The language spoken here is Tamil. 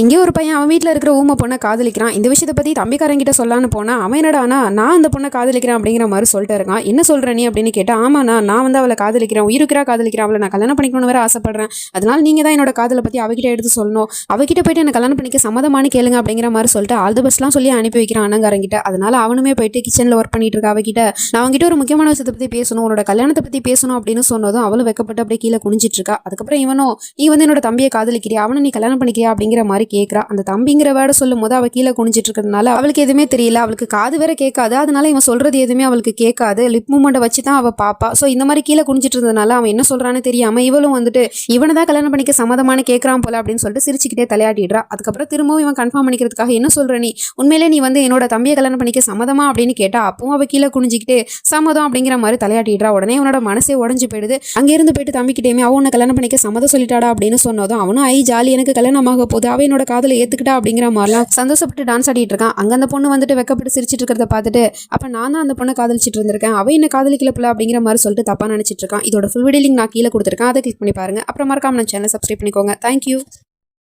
எங்கேயோ ஒரு பையன் அவன் வீட்டில் இருக்கிற ஊமை பொண்ணை காதலிக்கிறான். இந்த விஷயத்தை பற்றி தம்பிக்காரங்கிட்ட சொல்லான்னு போனால் அவன் என்னடானா நான் அந்த பொண்ணை காதலிக்கிறேன் அப்படிங்கிற மாதிரி சொல்லிட்டு இருக்கான். என்ன சொல்கிற நீ அப்படின்னு கேட்டால் ஆமாண்ணா நான் வந்து அவளை காதலிக்கிறேன். உயிருக்கிறா காதலிக்கிறேன் அவளை நான் கல்யாணம் பண்ணிக்கணும்னு வேறு ஆசைப்படுறேன். அதனால் நீங்கள் தான் என்னோட காதலை பற்றி அவகிட்ட எடுத்து சொல்லணும். அவகிட்ட போயிட்டு என்ன கல்யாணம் பண்ணிக்க சம்மதமானு கேளுங்க அப்படிங்கிற மாதிரி சொல்லிட்டு ஆல் த பெஸ்ட்லாம் சொல்லி அனுப்பி வைக்கிறான் அண்ணங்காரங்கிட்ட. அதனால் அவனுமே போயிட்டு கிச்சனில் ஒர்க் பண்ணிட்டு இருக்கா அவகிட்ட. நான் அவங்ககிட்ட ஒரு முக்கியமான விஷயத்தை பற்றி பேசணும் உன்னோட கல்யாணத்தை பற்றி பேசணும் அப்படின்னு சொன்னதும் அவளும் வெக்கப்பட்டு அப்படியே கீழே குனிஞ்சிட்டு இருக்கா. அதுக்கப்புறம் இவனும் நீ வந்து என்னோட தம்பியை காதலிக்கிறியா? அவனை நீ கல்யாணம் பண்ணிக்கிறியா? அப்படிங்கிற மாதிரி கேட்குறா அந்த தம்பிங்கிற வேர்டை சொல்லும் போது அவள் கீழே குனிஞ்சிட்டு இருக்கிறதுனால அவளுக்கு எதுவுமே தெரியல. அவளுக்கு காது வேற கேட்காது. அதனால இவன் சொல்றது எதுவுமே அவளுக்கு கேட்காது. லிப் மூமெண்ட்டை வச்சு தான் அவள் பாப்பா. ஸோ இந்த மாதிரி கீழே குனிஞ்சிட்டு இருந்ததுனால அவன் என்ன சொல்றான்னு தெரியாம இவளும் வந்துட்டு இவனை தான் கல்யாணம் பண்ணிக்க சம்மதமான கேட்கறான் போல அப்படின்னு சொல்லிட்டு சிரிச்சுக்கிட்டே தலையாட்டிடுறா. அதுக்கப்புறம் திரும்பவும் இவன் கன்ஃபார்ம் பண்ணிக்கிறதுக்காக என்ன சொல்ற நீ? உண்மையிலே நீ வந்து என்னோட தம்பியை கல்யாணம் பண்ணிக்க சம்மதமா? அப்படின்னு கேட்டா அப்பவும் அவள் கீழே குனிஞ்சிக்கிட்டு சம்மதம் அப்படிங்கிற மாதிரி தலையாட்டிடுறா. உடனே அவனோட மனசே உடஞ்சு போயிடுது. அங்கேருந்து போயிட்டு தம்பிக்கிட்டேயுமே அவன் உன்னை கல்யாணம் பண்ணிக்க சம்மதம் சொல்லிட்டாடா அப்படின்னு சொன்னதும் அவனும் ஐ ஜாலி எனக்கு கல்யாணமாக போது அவன் என்னோட காதலை ஏற்றுக்கிட்டா அப்படிங்கிற மாதிரிலாம் சந்தோஷப்பட்டு டான்ஸ் ஆடிட்டு இருக்கான். அங்கே அந்த பொண்ணு வந்துட்டு வெக்கப்பட்டு சிரிச்சிட்டு இருக்கிறத பார்த்துட்டு அப்போ நான் தான் அந்த பொண்ணை காதலிச்சிட்டு இருந்திருக்கேன். அவ என்ன காதலிக்கல பிள்ளை அப்படிங்கிற மாதிரி சொல்லிட்டு தப்பாக நினச்சிட்டு இருக்கான். இதோட ஃபுல் வீடியோ லிங்க் நான் கீழே கொடுத்துருக்கேன். அதை கிளிக் பண்ணி பாருங்க. அப்புறம் மறக்காம நான் சேனல் சப்ஸ்கிரைப் பண்ணிக்கோங்க. தேங்க்யூ